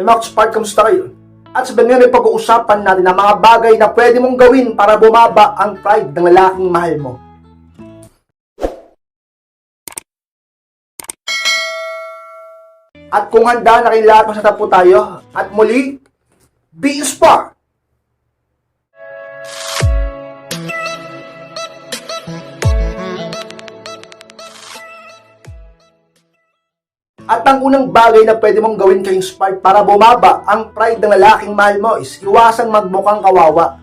Hey mga Spark, kamusta kayo? At sa ganyan ay pag-uusapan natin ang mga bagay na pwede mong gawin para bumaba ang pride ng lalaking mahal mo. At kung handa na kayo lahat, masarap po tayo. At muli, be inspired! At ang unang bagay na pwede mong gawin kay inspired para bumaba ang pride ng lalaking mahal mo is iwasang magmukhang kawawa.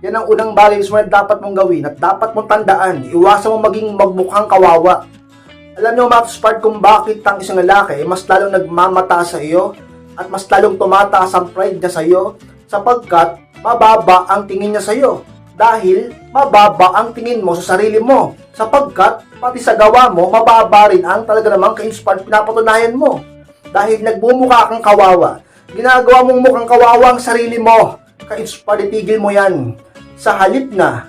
Yan ang unang bagay na dapat mong gawin at dapat mong tandaan. Iwasan mo maging magmukhang kawawa. Alam niyo mga inspired kung bakit ang isang lalaki mas lalong nagmamata sa iyo at mas lalong tumataas ang pride niya sa iyo sapagkat mababa ang tingin niya sa iyo dahil mababa ang tingin mo sa sarili mo sapagkat pati sa gawa mo mababa rin ang talaga namang ka-inspired pinapatunayan mo. Dahil nagbumukha kang kawawa. Ginagawa mong mukhang kawawa ang sarili mo. Ka-inspired itigil mo yan. Sa halip na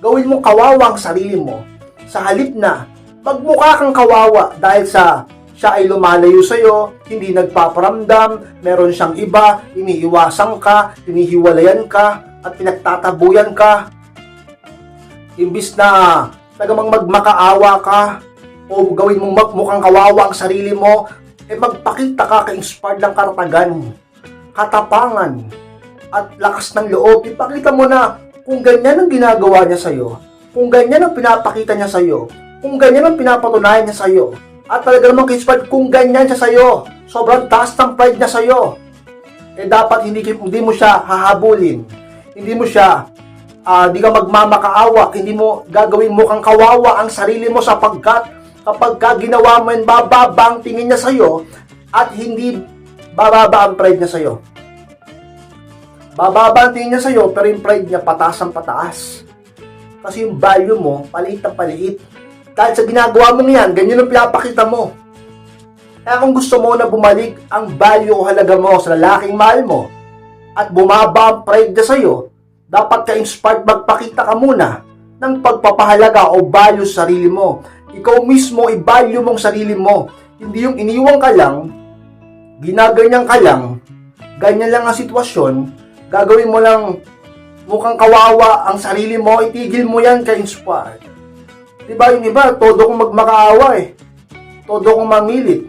gawin mong kawawa ang sarili mo. Sa halip na magmukha kang kawawa dahil sa siya ay lumalayo sa'yo, hindi nagpaparamdam, meron siyang iba, iniiwasan ka, hinihiwalayan ka, at pinagtatabuyan ka. Imbis na tagamang magmakaawa ka, o gawin mong mukhang kawawa ang sarili mo, eh magpakita ka ka-inspired ng karatagan, katapangan, at lakas ng loob. Ipakita mo na kung ganyan ang ginagawa niya sa'yo, kung ganyan ang pinapakita niya sa'yo, kung ganyan ang pinapatunayan niya sa'yo, at talaga namang ka-inspired kung ganyan siya sa'yo, sobrang taas ng pride niya sa'yo, eh dapat hindi, hindi mo siya hahabulin, hindi mo siya, ah, di ka magmamakaawa, hindi mo gagawin mo kang kawawa ang sarili mo sapagkat kapag ka ginawa mo yun, bababa ang tingin niya sa'yo at hindi bababa ang pride niya sa'yo. Bababa ang tingin niya sa'yo, pero yung pride niya pataas ang pataas. Kasi yung value mo, paliit na paliit. Kahit sa ginagawa mo yan, ganyan ang pinapakita mo. Kaya kung gusto mo na bumalik ang value o halaga mo sa lalaking mahal mo at bumaba ang pride niya sa'yo, dapat ka-inspired magpakita ka muna ng pagpapahalaga o value sa sarili mo. Ikaw mismo i-value mong sarili mo. Hindi yung iniwang ka lang, ginaganyan ka lang, ganyan lang ang sitwasyon, gagawin mo lang mukhang kawawa ang sarili mo, itigil mo yan ka-inspired. Diba yung iba, todo kong magmakaawa eh. Todo kong mamilit.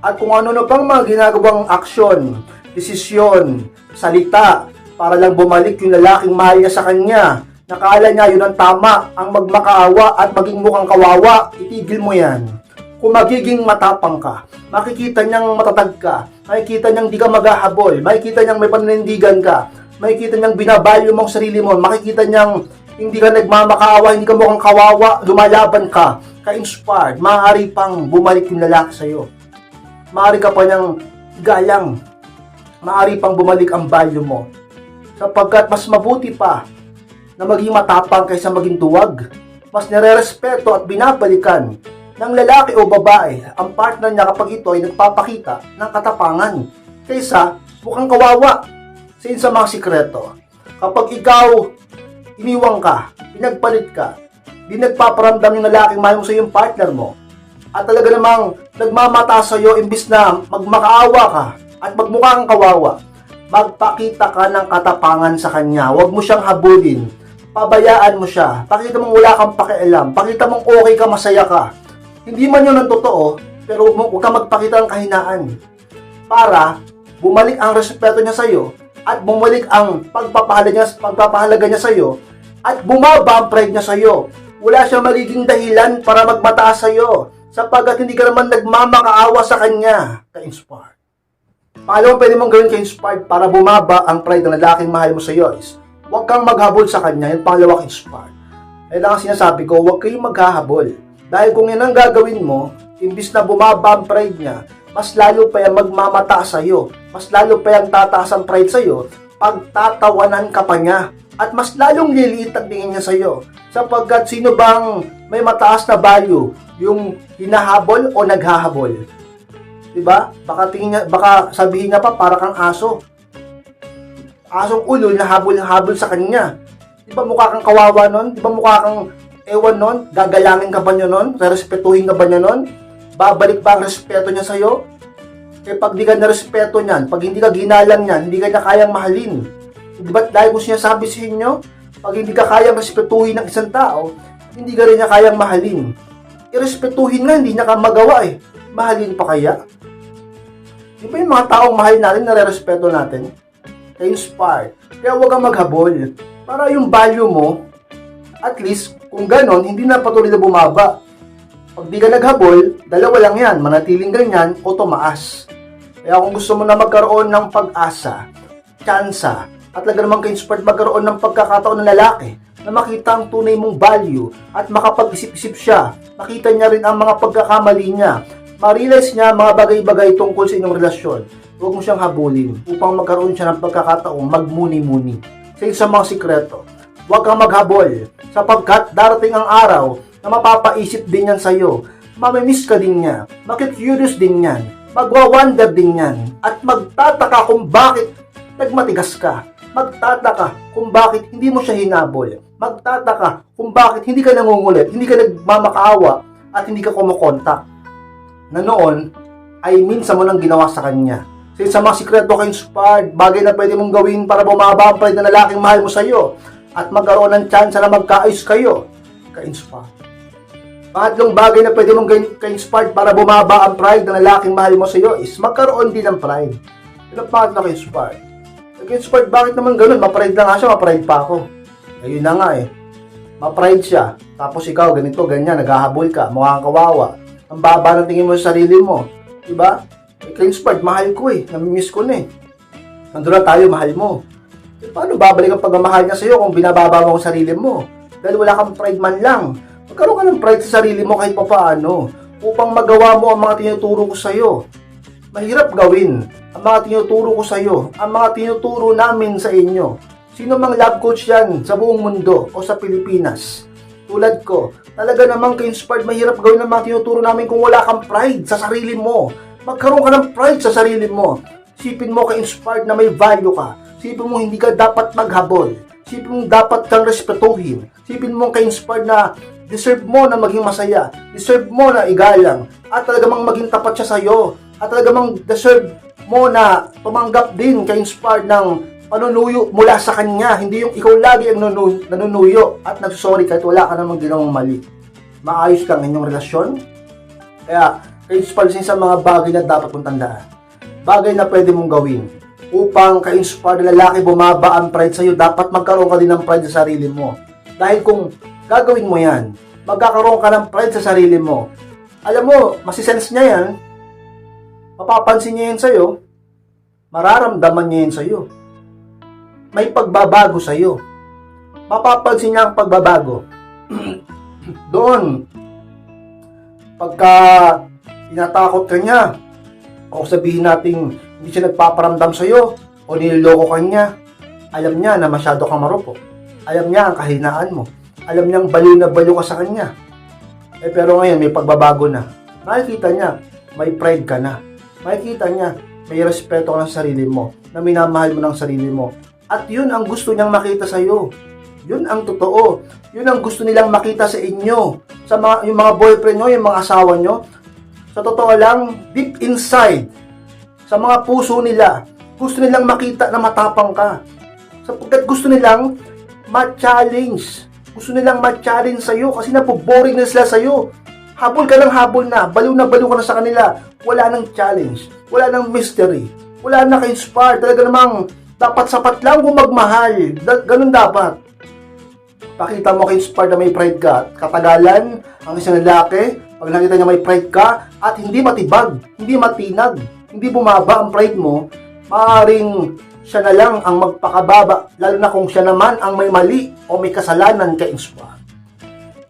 At kung ano na pang mga ginagawang aksyon, desisyon, salita, para lang bumalik yung lalaking mahal niya sa kanya. Nakala niya yun ang tama, ang magmakaawa at maging mukhang kawawa, itigil mo yan. Kung magiging matapang ka, makikita niyang matatag ka, makikita niyang di ka maghahabol, makikita niyang may paninindigan ka, makikita niyang binabalyo mo ang sarili mo, makikita niyang hindi ka nagmamakaawa, hindi ka mukhang kawawa, lumalaban ka, ka-inspired, maaari pang bumalik yung lalaki sa'yo. Maaari ka pa niyang galang, maaari pang bumalik ang value mo. Sapagkat mas mabuti pa na maging matapang kaysa maging duwag. Mas nire-respeto at binabalikan ng lalaki o babae ang partner niya kapag ito ay nagpapakita ng katapangan kaysa mukhang kawawa sa sa mga sikreto. Kapag ikaw iniwang ka, pinagpalit ka, di nagpaparamdam yung lalaking mo sa iyong partner mo, at talaga namang nagmamata sa iyo imbis na magmakaawa ka at magmukha kang kawawa, magpakita ka ng katapangan sa kanya. Huwag mo siyang habulin. Pabayaan mo siya. Pakita mong wala kang pakialam. Pakita mong okay ka, masaya ka. Hindi man yun ang totoo, pero huwag, kang magpakita ng kahinaan. Para bumalik ang respeto niya sa iyo at bumalik ang pagpapahalaga niya, pagpapahalaga niya sa iyo at bumaba ang pride niya sa iyo. Wala siyang magiging dahilan para magmataas sa iyo sapagkat hindi ka naman nagmamakaawa sa kanya. Ka-inspired. Pangalawa pwede mong gawin ka-inspired para bumaba ang pride ng lalaking mahal mo sa iyo is huwag kang maghabol sa kanya. Yung pangalawa ka-inspired. Kaya lang ang sinasabi ko, huwag kayong maghahabol. Dahil kung yan ang gagawin mo, imbis na bumaba ang pride niya, mas lalo pa yung magmamata sa iyo. Mas lalo pa yung tataas ang pride sa iyo pagtatawanan ka pa niya. At mas lalong liliit ang tingin niya sa iyo. Sapagkat sino bang may mataas na value? Yung hinahabol o naghahabol? 'Di ba? Baka tingin niya, baka sabihin niya pa para kang aso. Asong ulo na habol-habol sa kanya. 'Di ba mukha kang kawawa nun? 'Di ba mukha kang ewan nun? Gagalangin ka ba niya nun? Rerespetuhin ka ba niya nun? Babalik ba ang respeto niya sa'yo? Kaya pag di ka narespeto niyan, pag hindi ka ginalang niyan, hindi ka niya kayang mahalin. Di ba't dahil ko sinasabi sa inyo, pag hindi ka kayang respetuhin ng isang tao, hindi ka rin niya kayang mahalin. Irespetuhin nga, hindi niya ka magawa eh. Mahalin pa kaya? Di ba yung mga taong mahal natin, nare-respeto natin? ka-inspired. Kaya huwag kang maghabol. Para yung value mo, at least, kung ganon, hindi na patuloy na bumaba. Pag di ka naghabol, dalawa lang yan, manatiling ganyan o tumaas. Kaya kung gusto mo na magkaroon ng pag-asa, tsansa, at talaga naman ka-inspired magkaroon ng pagkakataon ng lalaki na makita ang tunay mong value at makapag-isip-isip siya, makita niya rin ang mga pagkakamali niya, ma-realize niya mga bagay-bagay tungkol sa inyong relasyon. Huwag mo siyang habulin upang magkaroon siya ng pagkakataong magmuni-muni. Sa isang mga sikreto, huwag kang maghabol sapagkat darating ang araw na mapapaisip din yan sa'yo. Mamimiss ka din niya, makikurious din yan, magwa-wonder din yan, at magtataka kung bakit nagmatigas ka. Magtataka kung bakit hindi mo siya hinabol. Magtataka kung bakit hindi ka nangungulit, hindi ka nagmamakaawa, at hindi ka kumukontak. Na noon, ay minsan mo nang ginawa sa kanya. Sa sa mga sikreto ka inspired, bagay na pwede mong gawin para bumaba ang pride na lalaking mahal mo sa iyo at magkaroon ng chance na magkaayos kayo. Ka-inspired. Pangatlong bagay na pwede mong ka-inspired para bumaba ang pride na lalaking mahal mo sa iyo is magkaroon din ng pride. Yun ang pangatlo ka-inspired. Nag-inspired, bakit naman ganun? Ma-pride na nga siya, ma-pride pa ako. Ayun na nga eh. Ma-pride siya. Tapos ikaw, ganito, ganyan, naghahabol ka, mukhang kawawa. Ang baba ng tingin mo sa sarili mo. Diba? Eh, ka-inspired, mahal ko eh. Namimiss ko na eh. Nandun na tayo, mahal mo. Eh, paano babalik ang pagmamahal niya sa'yo kung binababa mo ang sarili mo? Dahil wala kang pride man lang. Magkaroon ka ng pride sa sarili mo kahit pa paano upang magawa mo ang mga tinuturo ko sa'yo. Mahirap gawin ang mga tinuturo ko sa'yo, ang mga tinuturo namin sa inyo. Sino mang love coach yan sa buong mundo o sa Pilipinas? Tulad ko, talaga namang ka-inspired, mahirap gawin ang mga tinuturo namin kung wala kang pride sa sarili mo. Magkaroon ka ng pride sa sarili mo. Sipin mo ka-inspired na may value ka. Sipin mo hindi ka dapat maghabol. Sipin mo dapat kang respetuhin. Sipin mo ka-inspired na deserve mo na maging masaya. Deserve mo na igalang. At talaga mang maging tapat siya sa'yo. At talaga mang deserve mo na tumanggap din ka-inspired ng panunuyo mula sa kanya. Hindi yung ikaw lagi ang nanu- nanunuyo at nagsorry kahit wala ka namang ginawang mali. Maayos lang inyong relasyon. Kaya, ka-inspired sa mga bagay na dapat mong tandaan. Bagay na pwede mong gawin upang ka-inspire na lalaki bumaba ang pride sa'yo, dapat magkaroon ka din ng pride sa sarili mo. Dahil kung gagawin mo yan, magkakaroon ka ng pride sa sarili mo. Alam mo, masisense niya yan, mapapansin niya yan sa'yo, mararamdaman niya yan sa'yo. May pagbabago sa'yo. Mapapansin niya ang pagbabago. Doon, pagka tinatakot ka niya, o sabihin natin hindi siya nagpaparamdam sa'yo o niloloko ka niya, alam niya na masyado kang marupok. Alam niya ang kahinaan mo. Alam niyang baliw na baliw ka sa kanya. Eh pero ngayon may pagbabago na. Makikita niya, may pride ka na. Makikita niya, may respeto ka sa sarili mo, na minamahal mo ng sarili mo. At yun ang gusto niyang makita sa iyo. Yun ang totoo. Yun ang gusto nilang makita sa inyo. Sa mga, yung mga boyfriend nyo, yung mga asawa nyo, sa totoo lang, deep inside, sa mga puso nila, gusto nilang makita na matapang ka. Sapagkat gusto nilang ma-challenge. Gusto nilang ma-challenge sa'yo kasi napoboring na sila sa'yo. Habol ka ng habol na, baliw na baliw ka na sa kanila. Wala nang challenge, wala nang mystery, wala na ka-inspire. Talaga namang dapat sapat lang kung magmahal. Da- ganun dapat. Pakita mo ka-inspire na may pride ka. Katagalan, ang isang lalaki, pag nakita niya may pride ka, at hindi matibag, hindi matinag, hindi bumaba ang pride mo, maaaring siya na lang ang magpakababa, lalo na kung siya naman ang may mali o may kasalanan ka-inspire.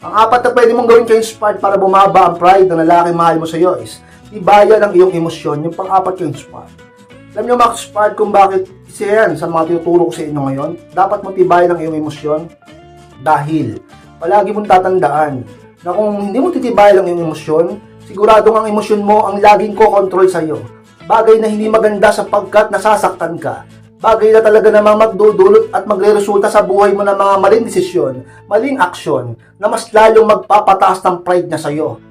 Ang apat na pwede mong gawin ka-inspired para bumaba ang pride ng lalaki mahal mo sa iyo is ibaya ng iyong emosyon, yung pang-apat ka-inspired. Alam niyo mga inspired kung bakit isa yan sa mga tinuturo ko sa inyo ngayon. Dapat mo tibayan ang iyong emosyon dahil palagi mong tatandaan na kung hindi mo titibayan ang iyong emosyon, siguradong ang emosyon mo ang laging ko-control sa iyo. Bagay na hindi maganda sapagkat nasasaktan ka. Bagay na talaga namang magdudulot at magre-resulta sa buhay mo ng mga maling desisyon, maling aksyon, na mas lalong magpapataas ng pride niya sa iyo.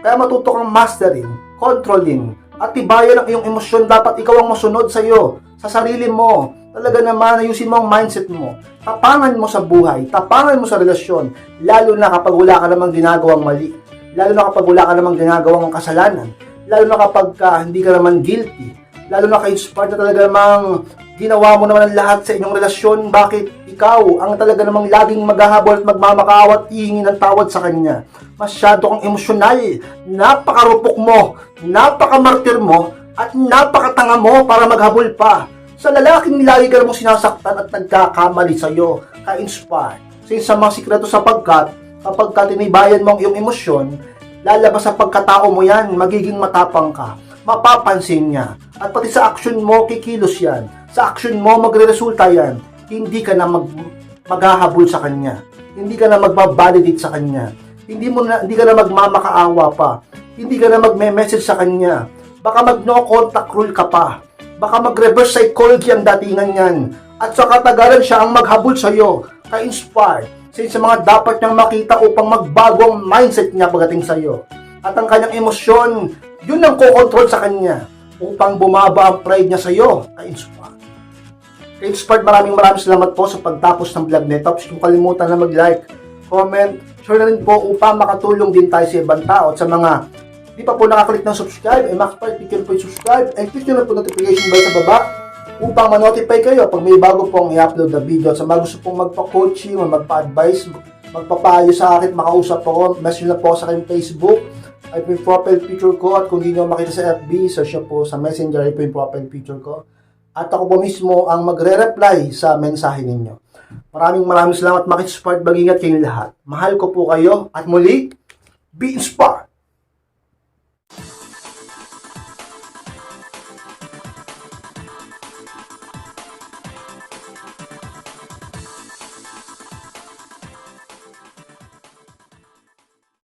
Kaya matuto kang mastering, controlling, At tibayan ang iyong emosyon, dapat ikaw ang masunod sa iyo, sa sarili mo. Talaga naman, ayusin mo ang mindset mo. Tapangan mo sa buhay, tapangan mo sa relasyon, lalo na kapag wala ka namang ginagawang mali. Lalo na kapag wala ka namang ginagawang kasalanan. Lalo na kapag ka, hindi ka naman guilty. Lalo na ka-inspired na talaga namang ginawa mo naman ang lahat sa inyong relasyon. Bakit ikaw ang talaga namang laging maghahabol at magmamakaawa at hihingi ng tawad sa kanya? Masyado kang emosyonal. Napakarupok mo. Napakamartir mo. At napakatanga mo para maghabol pa. Sa lalaking lagi ka namang sinasaktan at nagkakamali sa'yo. Ka-inspired. Since sa mga sikreto sapagkat, kapag ka tinibayan mo ang iyong emosyon, lalabas sa pagkatao mo yan, magiging matapang ka. Mapapansin niya. At pati sa action mo, kikilos yan. Sa action mo, magre-resulta yan. Hindi ka na mag maghahabol sa kanya. Hindi ka na magbabalidate sa kanya. Hindi mo na, hindi ka na magmamakaawa pa. Hindi ka na magme-message sa kanya. Baka mag-no contact rule ka pa. Baka mag-reverse psychology ang datingan yan. At sa katagalan siya ang maghabol sa iyo. Ka-inspired. Sa mga dapat niyang makita upang magbago ang mindset niya pagdating sa iyo. At ang kanyang emosyon, yun ang kokontrol sa kanya upang bumaba ang pride niya sa iyo. Ka-inspired. Ka-inspired, maraming maraming salamat po sa pagtapos ng vlog nito. Tapos kung kalimutan na mag-like, comment, share na rin po upang makatulong din tayo sa ibang tao at sa mga di pa po nakaklik ng subscribe, eh makapal, click nyo po yung subscribe and click nyo na po notification bell sa baba upang ma-notify kayo pag may bago pong i-upload na video. At sa mga gusto pong magpa-coaching o magpa-advise, magpapayo sa akin, makausap po ako, message na po sa aking Facebook. Ay po yung profile picture ko at kung di nyo makita sa FB, search nyo po sa messenger, ay po yung profile picture ko. At ako po mismo ang magre-reply sa mensahe ninyo. Maraming maraming salamat, makisupport, mag-ingat kayong lahat. Mahal ko po kayo at muli, be inspired!